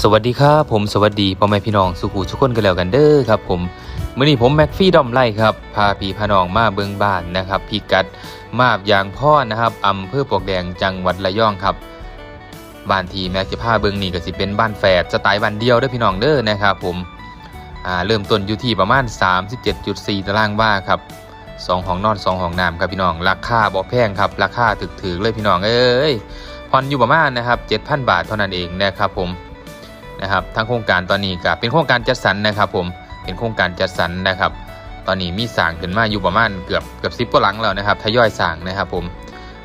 สวัสดีครับผมสวัสดีพ่อแม่พี่น้องสุขุทุกคนกันแล้วกันเด้อครับผมมื้อนี้ผมแม็กฟี่ดอมไล่ครับพาพี่พาน้องมาเบิงบ้านนะครับพี่กัดมาบยางพ่อนะครับอำเภอปลวกแดงจังหวัดระยองครับบ้านที่แม็กจะพาเบิงนี่ก็สิเป็นบ้านแฝดสไตล์บ้านเดียวเด้อพี่น้องเด้อนะครับผมอ่าเริ่มต้นอยู่ที่ประมาณ 37.4 ตารางวาครับสองห้องนอนสองห้องน้ำครับพี่น้องราคาบ่แพงครับราคาถึกๆเลยพี่น้องเอ้ยผ่อนอยู่ประมาณนะครับ7,000 บาทเท่านั้นเองนะครับผม นะครับทั้งโครงการตอนนี้ก็เป็นโครงการจัดสรรนะครับ ผมเป็นโครงการจัดสรรนะครับ ตอนนี้มีสร้างขึ้นมาอยู่ประมาณเกือบเกือบสิบกว่าหลังแล้วนะครับทยอยสร้างนะครับ ผม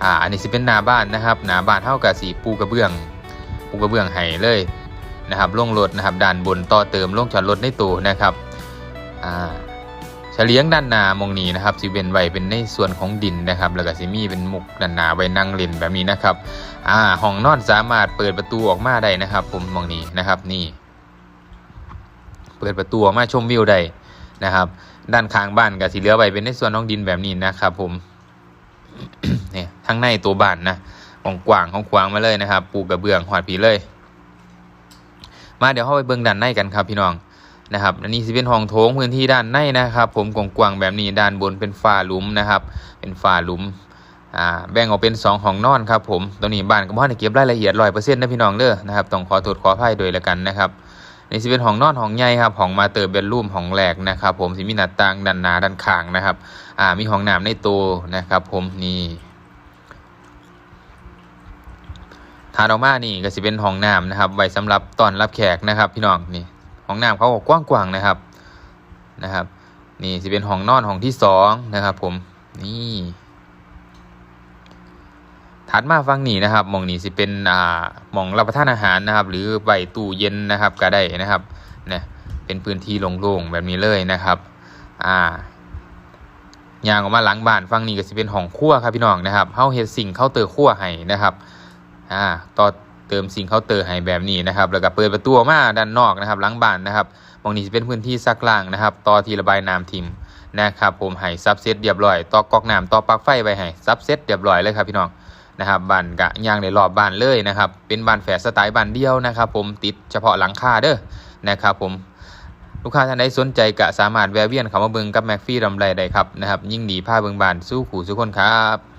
อ่าอันนี้สิเป็นหนาบ้านนะครับหนาบ้านเท่ากับสีปูกระเบื้อง ปูกระเบื้องให้เลยนะครับล่งรถนะครับด้านบนต่อเติมล่งจอดรถในตู้นะครับอ่า ฉลียงด้านหนามองนี้นะครับสิเป็นไว้เป็นในส่วนของดินนะครับ แล้วก็สิมีเป็นมุกด้านหนาไว้นั่งเล่นแบบนี้นะครับอ่าห้องนอนสามารถเปิดประตูออกมาได้นะครับ ผมมองนี้นะครับนี่ เปิดประตูออกมาชมวิวได้นะครับ ด้านข้างบ้านกับสีเหลือไว้เป็นในส่วนของดินแบบนี้นะครับ ผมเนี่ยทั้งในตัวบ้านนะของกว้างของขวางมาเลยนะครับ ปูกระเบื้องหอดผีเลย มาเดี๋ยวเข้าไปเบื้องด้านในกันครับพี่น้อง นะครับอันนี้สิเป็นห้องโถงพื้นที่ด้านในนะครับ ผมกว้างๆแบบนี้ด้านบนเป็นฝ้าหลุมนะครับ เป็นฝ้าหลุมอ่าแบ่งออกเป็น2ห้องนอนครับผมตรงนี้บ้านก็บ่ได้เก็บรายละเอียดร้อยเปอร์เซ็นต์นะพี่น้องเด้อนะครับต้องขอโทษขออภัยโดยละกันนะครับนี่สิเป็นห้องนอนห้องใหญ่ครับห้องมาเตอร์เบดรูมห้องแรกนะครับ ผมสิมีหน้าต่างด้านหน้าด้านข้างนะครับอ่ามีห้องน้ำในตัวนะครับ ผมนี่ทานออกมานี่ก็สิเป็นห้องน้ำนะครับไว้สำหรับตอนรับแขกนะครับ พี่น้องนี่ ห้องน้ำเขาก็กว้างๆนะครับนะครับ นี่สิเป็นห้องนอนห้องที่สองนะครับ ผมนี่ถัดมาฟังนี่นะครับมองนี้สิเป็นอ่ามองรับประทานอาหารนะครับ หรือใบตู้เย็นนะครับก็ได้นะครับเนี่ยเป็นพื้นที่โล่งๆแบบนี้เลยนะครับอ่ายางออกมาหลังบ้านฟังนี่ก็สิเป็นห้องครัวครับพี่น้องนะครับเฮาเฮ็ดสิ่งเคาน์เตอร์ครัวให้นะครับอ่าต่อ เติมสิ่งเคาน์เตอร์ให้แบบนี้นะครับแล้วก็เปิดประตูมาด้านนอกนะครับหลังบ้านนะครับมองนี้สิเป็นพื้นที่ซักล้างนะครับ ต่อที่ระบายน้ำทิมนะครับผมให้ซับเซตเรียบร้อยต่อก๊อกน้ำต่อปลั๊กไฟไว้ให้ซับเซตเรียบร้อยเลยครับพี่น้องนะครับบ้านกะย่างในรอบบ้านเลยนะครับเป็นบ้านแฝดสไตล์บ้านเดียวนะครับผมติดเฉพาะหลังคาเด้อนะครับผมลูกค้าท่านใดสนใจกะสามารถแวะเวียนเข้ามาเบิ่งกับแม็กฟี่รำไรได้ครับนะครับยิ่งดีผ้าเบิ่งบานสู้ขู่สุกคนครับ